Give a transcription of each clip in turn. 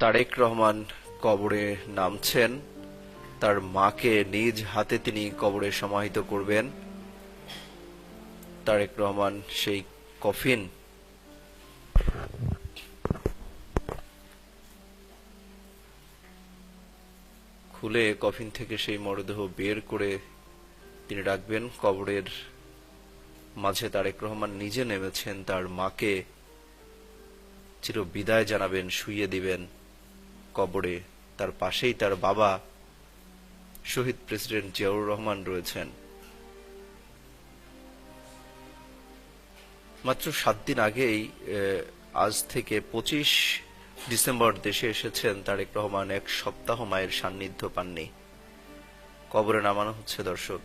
তারেক রহমান কবরে নামছেন। তার মাকে নিজ হাতে তিনি কবরে সমাহিত করবেন। তারেক রহমান সেই কফিন। খুলে কফিন থেকে সেই মরদেহ বের করে তিনি রাখবেন। কবরের মাঝে তারেক রহমান নিজে নেমেছেন। তার মাকে চির বিদায় জানাবেন, শুইয়ে দিবেন। কবরে তার পাশেই তার বাবা শহীদ প্রেসিডেন্ট জিয়াউর রহমান রয়েছেন। মাত্র সাত দিন আগেই আজ থেকে পঁচিশ ডিসেম্বর দেশে এসেছেন তারেক রহমান, এক সপ্তাহ মায়ের সান্নিধ্য পাননি। কবরে নামানো হচ্ছে দর্শক।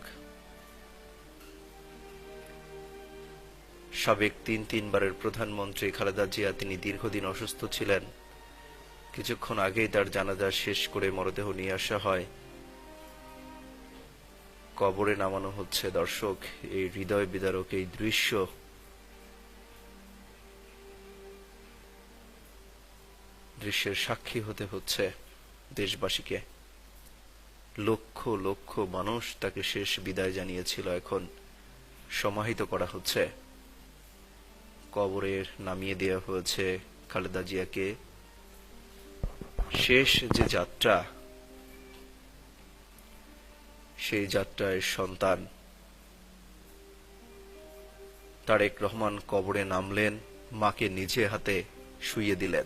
সাবেক তিন তিনবারের প্রধানমন্ত্রী খালেদা জিয়া, তিনি দীর্ঘদিন অসুস্থ ছিলেন। কিছুক্ষণ আগেই তার জানাজা শেষ করে মরদেহ নিয়ে আসা হয়। কবরে নামানো হচ্ছে। দর্শক, এই হৃদয় বিদারক এই দৃশ্য দৃশ্যের সাক্ষী হতে হচ্ছে দেশবাসীকে। লক্ষ লক্ষ মানুষ তাকে শেষ বিদায় জানিয়েছিল। এখন সমাহিত করা হচ্ছে। কবরের নামিয়ে দেওয়া হয়েছে খালেদা জিয়াকে। শেষ যে যাত্রা, সেই যাত্রায় সন্তান। তারেক রহমান কবরে নামলেন, মাকে নিজে হাতে শুইয়ে দিলেন।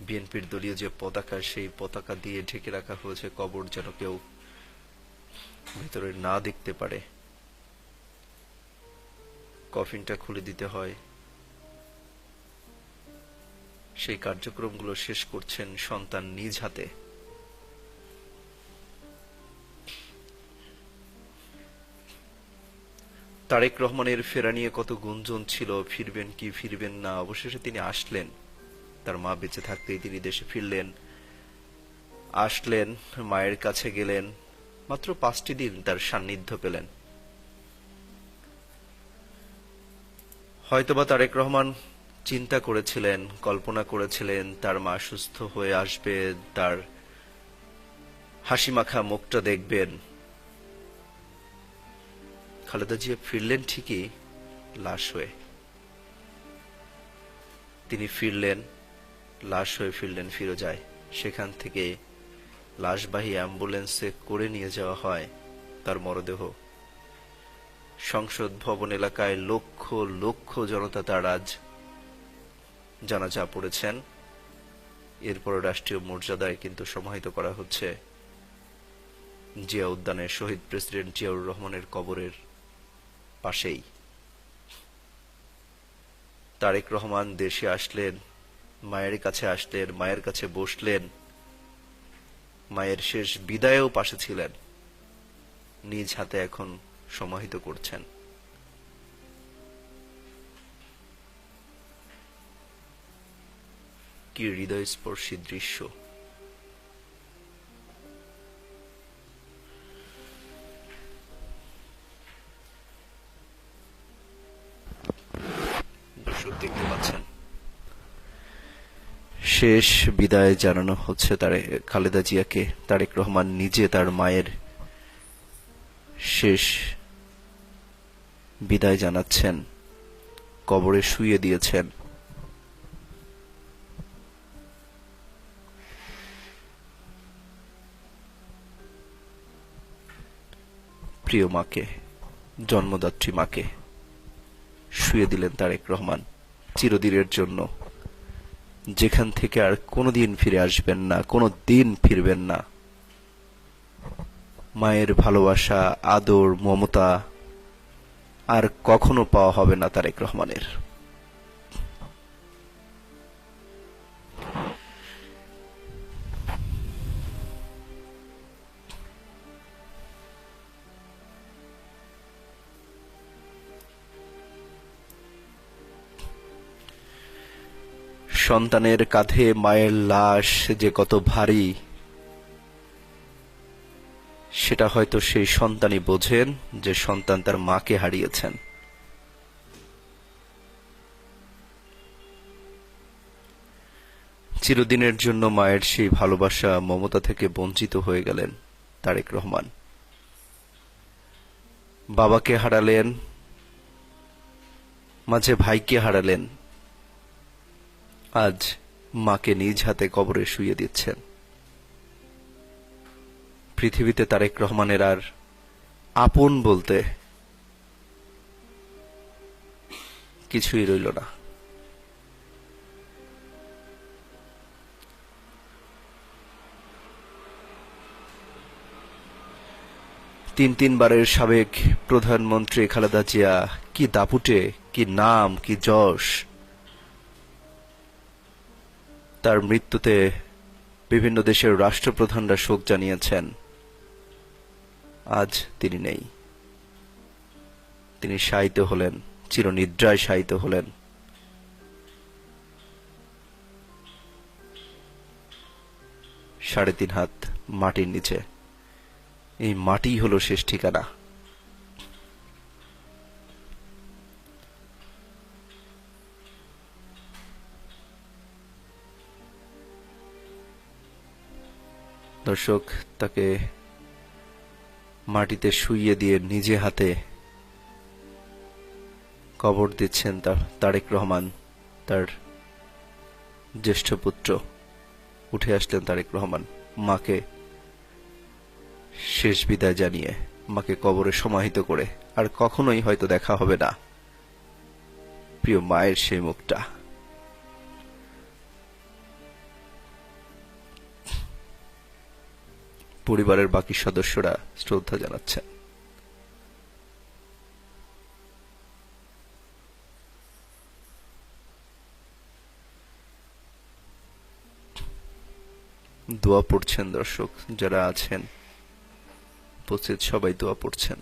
বিএনপির দলীয় যে পতাকা, সেই পতাকা দিয়ে ঢেকে রাখা হয়েছে কবর, যেন কেউ ভেতরে না দেখতে পারে। কফিনটা খুলে দিতে হয়। সেই কার্যক্রমগুলো শেষ করছেন সন্তান নিজ হাতে। তারেক রহমানের ফেরা নিয়ে কত গুঞ্জন ছিল, ফিরবেন কি ফিরবেন না, অবশেষে তিনি আসলেন। তার মা বেঁচে থাকতেই তিনি দেশে ফিরলেন। আসলেন, মায়ের কাছে গেলেন, মাত্র পাঁচটি দিন তার সান্নিধ্য পেলেন। হয়তোবা তারেক রহমান চিন্তা করেছিলেন, কল্পনা করেছিলেন, তার মা সুস্থ হয়ে আসবে, তার হাসি মাখা মুখটা দেখবেন। খালেদা জিয়া ফিরলেন ঠিকই, লাশ হয়ে। তিনি ফিরলেন, লাশ হয়ে ফিরলেন ফিরোজায় সেখান থেকে লাশবাহী অ্যাম্বুলেন্সে করে নিয়ে যাওয়া হয় তার মরদেহ। সংসদ ভবন এলাকায় লক্ষ লক্ষ জনতা তার আজ জানাজা পড়েছেন। এরপর রাষ্ট্রীয় মর্যাদায় কিন্তু সমাহিত করা হচ্ছে। জিয়া উদ্যানে শহীদ প্রেসিডেন্ট জিয়াউর রহমানের কবরের পাশেই। তারেক রহমান দেশে আসলেন, মায়ের কাছে আসলেন, মায়ের কাছে বসলেন। মায়ের শেষ বিদায়েও পাশে ছিলেন। নিজ হাতে এখন সমাহিত করছেন। কি হৃদয়স্পর্শী দৃশ্য। শেষ বিদায় জানানো হচ্ছে তারে খালেদা জিয়াকে। তারেক রহমান নিজে তার মায়ের শেষ বিদায় জানাচ্ছেন। কবরে শুইয়ে দিয়েছেন। প্রিয় মাকে, জন্মদাত্রী মাকে, শুয়ে দিলেন তারেক রহমান চিরদিনের জন্য। যেখান থেকে আর কোনো দিন ফিরে আসবেন না কোনো দিন ফিরবেন না। মায়ের ভালোবাসা, আদর, মমতা আর কখনো পাওয়া হবে না তারেক রহমানের। সন্তানের কাঁধে মায়ের লাশ যে কত ভারী, সেটা হয়তো সেই সন্তানই বোঝেন যে সন্তান তার মাকে হারিয়েছেন। চিরদিনের জন্য মায়ের সেই ভালোবাসা মমতা থেকে বঞ্চিত হয়ে গেলেন তারেক রহমান। বাবাকে হারালেন, মাঝে ভাইকে হারালেন আজ মাকে নিজ হাতে কবরে শুয়ে দিচ্ছেন। পৃথিবীতে তারেক রহমানের আর আপন বলতে কিছুই রইল না। তিন তিনবারের সাবেক প্রধানমন্ত্রী খালেদা জিয়া, কি দাপুটে, কি নাম, কি যশ তার মৃত্যুতে বিভিন্ন দেশের রাষ্ট্রপ্রধানরা শোক জানিয়েছেন। আজ তিনি নেই। তিনি শায়িত হলেন, চিরনিদ্রায় শায়িত হলেন। সাড়ে তিন হাত মাটির নিচে। এই মাটি হলো শেষ ঠিকানা। দর্শক, তাকে মাটিতে শুইয়ে দিয়ে নিজে হাতে কবর দিচ্ছেন তার, তারেক রহমান, তার জ্যেষ্ঠ পুত্র। উঠে আসলেন তারেক রহমান, মাকে শেষ বিদায় জানিয়ে, মাকে কবরে সমাহিত করে। আর কখনোই হয়তো দেখা হবে না। প্রিয় মায়ের সেই মুখটা। পরিবারের বাকি সদস্যরা শ্রদ্ধা জানাচ্ছেন। দোয়া পড়ছেন দর্শক যারা আছেন উপস্থিত সবাই দোয়া পড়ছেন।